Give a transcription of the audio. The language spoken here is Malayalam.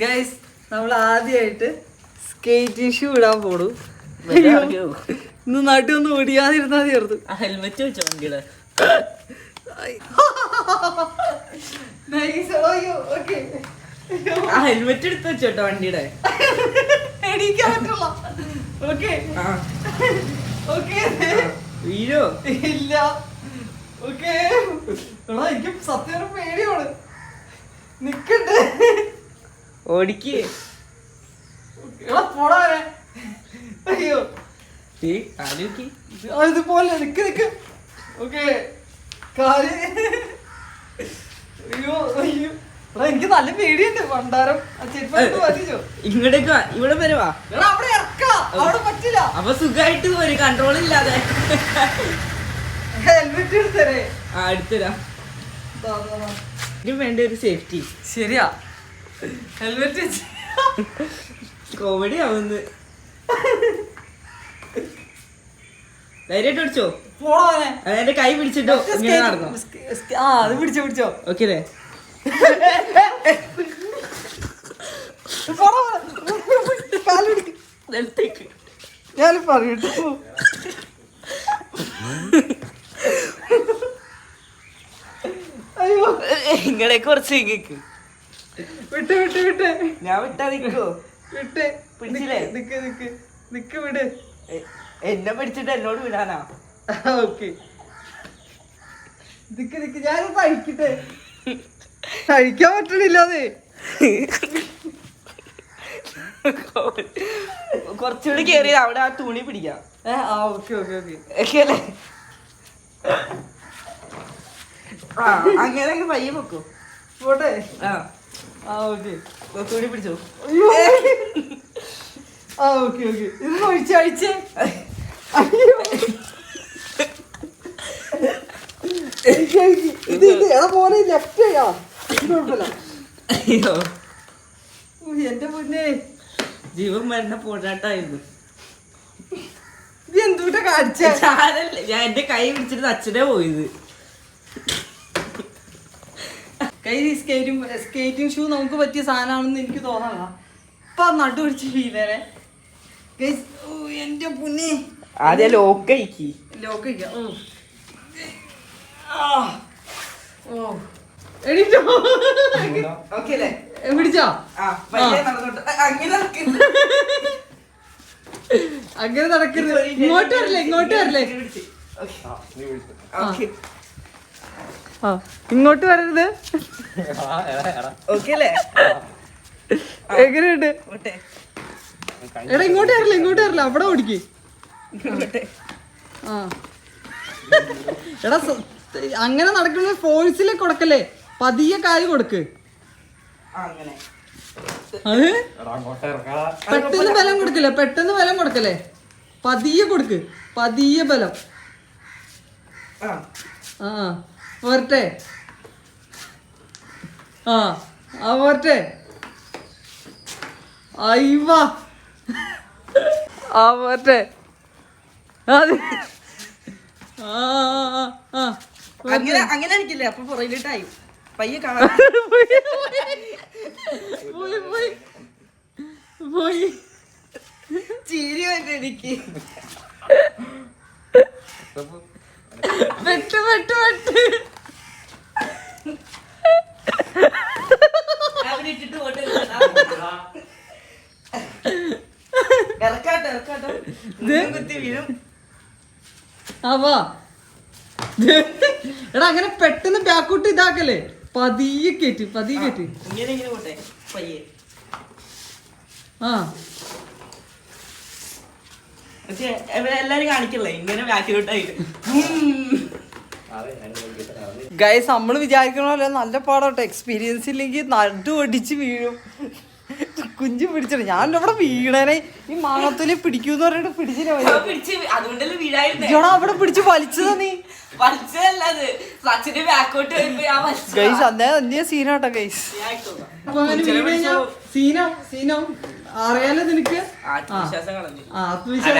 ഗൈസ് നമ്മൾ ആദ്യമായിട്ട് സ്കേറ്റിംഗ് ഷൂ ഇടാൻ പോണു. ഇന്ന് നാട്ടിൽ ഒന്ന് ഓടിയാതിരുന്നാ തീർത്തു. ഹെൽമെറ്റ് വെച്ചോ വണ്ടിയുടെ. ആ ഹെൽമെറ്റ് എടുത്ത് വെച്ചോട്ടോ വണ്ടിയുടെ. എണീക്കാൻ പറ്റുള്ള ഓക്കെ ഓക്കെ വീരോ ഇല്ല. ഓക്കെ എനിക്ക് സത്യം പേടിയാണ്. നിക്കണ്ട് ഓടിക്ക്. അയ്യോ. ഇതുപോലെ നിക്ക് നിക്ക്. ഓക്കെ കാൽ. അയ്യോ അയ്യോ. എനിക്ക് നല്ല പേടിയുണ്ട്. ഭണ്ടാരം ഇങ്ങോട്ടേക്ക് ഇവിടെ വരെ വാ. അവിടെ ഇറക്കാം. അവിടെ പറ്റില്ല. അപ്പൊ സുഖമായിട്ട് ഒരു കൺട്രോൾ ഇല്ലാതെ. ഹെൽമെറ്റ് എടുത്തരേ. ആ എടുത്തരാ. വേണ്ട ഒരു സേഫ്റ്റി ശരിയാ. ഹെൽമെറ്റ് കോമഡി ആവുന്നു. ധൈര്യമായിട്ട് പിടിച്ചോ? പോണോനെ അതെന്റെ കൈ പിടിച്ചിട്ടോ ഇങ്ങനെ നടന്നോ? ആ അത് പിടിച്ചോ പിടിച്ചോ. ഓക്കെ അല്ലേ ഞാൻ പറയട്ടു. അയ്യോ. ഇങ്ങനെ കുറച്ച് ഇങ്ങക്ക് വിട്ട് വിട്ട് വിട്ട്. ഞാൻ വിട്ടാ നിക്കോ? വിട്ട്. പിടിച്ചില്ലേ? നിക്ക് നിക്ക് നിക്ക്. വിട്. എന്നെ പിടിച്ചിട്ട് എന്നോട് വിടാനാ? ഓക്കെ. നിക്ക് നിക്ക്. ഞാൻ കഴിക്കട്ടെ കഴിക്കാൻ പറ്റണില്ല അതെ കുറച്ചുകൂടി കേറി അവിടെ ആ തുണി പിടിക്കാം. ആ ഓക്കെ ഓക്കെ ഓക്കെ. അല്ലേ? അങ്ങനെ പയ്യെ വെക്കൂ പോട്ടെ. ആ. ആ ഓക്കെ പിടിച്ചോ. അയ്യോ. ആ ഓക്കെ ഓക്കെ ഇത് ഒഴിച്ച് അഴിച്ചേ അയ്യോ. അഴിക്ക്, അഴിക്ക്. ഇത് ഇത് എടാ പോലെ ലെഫ്റ്റ് ചെയ്യാ. ഇത് കുഴപ്പമില്ല. അയ്യോ. ഉയ്, എന്റെ മുന്നേ ജീവൻ മരണ പോരാട്ടായിരുന്നു. ഇത് എന്തുകൂട്ട കാണിച്ചേ ഞാൻ എന്റെ കൈ പിടിച്ചിട്ട് അച്ഛനെ പോയത്. കൈ സ്കേറ്റിംഗ് സ്കേറ്റിംഗ് ഷൂ നമുക്ക് പറ്റിയ സാധനമാണെന്ന് എനിക്ക് തോന്നണ ഇപ്പൊ നടു പിടിച്ച് ഫീലേനെ എന്റെ പുന്നെ. ആദ്യം ലോക്ക് അയക്കി. ലോക്ക് പിടിച്ചോ? അങ്ങനെ നടക്കരുത്. ഇങ്ങോട്ട് വരില്ലേ ഇങ്ങോട്ട് വരില്ലേ? ആ ഇങ്ങോട്ട് വരരുത്. ഓക്കെ അല്ലേ? എങ്ങനെയുണ്ട്? എടാ ഇങ്ങോട്ട് വരില്ല ഇങ്ങോട്ട് വരില്ല. അവിടെ ഓടിക്ക്. ആ. എടാ അങ്ങനെ നടക്കുന്ന ഫോഴ്സിലെ കൊടുക്കല്ലേ? പതിയെ കാൽ കൊടുക്ക്. അത്? പെട്ടെന്ന് ബലം കൊടുക്കല്ലേ? പെട്ടെന്ന് ബലം കൊടുക്കല്ലേ? പതിയെ കൊടുക്ക്. പതിയെ ബലം. ആ. പോരട്ടെ ആ ആ പോരട്ടെ അയ്യ ആ പോരട്ടെ അതെ. അങ്ങനെ അങ്ങനെ എനിക്കില്ലേ. അപ്പൊ പുറകിലിട്ടായി. പയ്യെ കാണാൻ പോയി പോയി പോയി. ചിരി എനിക്ക്. വെട്ട് വെട്ട് വെട്ട്. എടാ അങ്ങനെ പെട്ടെന്ന് ബാക്കോട്ട് ഇതാക്കല്ലേ? പതിയെ കയറ്റി പതിയെ കയറ്റി ഇങ്ങനെ ഇങ്ങനെ പോട്ടെ. ആ. പക്ഷെ ഇവിടെ എല്ലാരും കാണിക്കല്ലേ? ഇങ്ങനെ ബാക്കിലോട്ടായിട്ട് ഗൈസ് നമ്മൾ വിചാരിക്കണ പോലെ നല്ല പാടോട്ടെ. എക്സ്പീരിയൻസ് ഇല്ലെങ്കിൽ നടു ഒടിച്ച് വീഴും. കുഞ്ചു പിടിച്ചിട്ട് ഞാൻ അവിടെ വീണേനെ. ഈ മാങ്ങത്തൊലി പിടിക്കൂന്ന് പറഞ്ഞിട്ട് പിടിച്ചില്ല അവിടെ പിടിച്ച് വലിച്ചതാ നീ. വലിച്ചതല്ലേ. ഗൈസ് അന്നേ അന്നേ സീനാട്ടോ ഗൈസ് സീനോ സീനോ അറിയാലോ നിനക്ക്? ആത്മവിശ്വാസം കളഞ്ഞു. ആ, ആത്മവിശ്വാസം.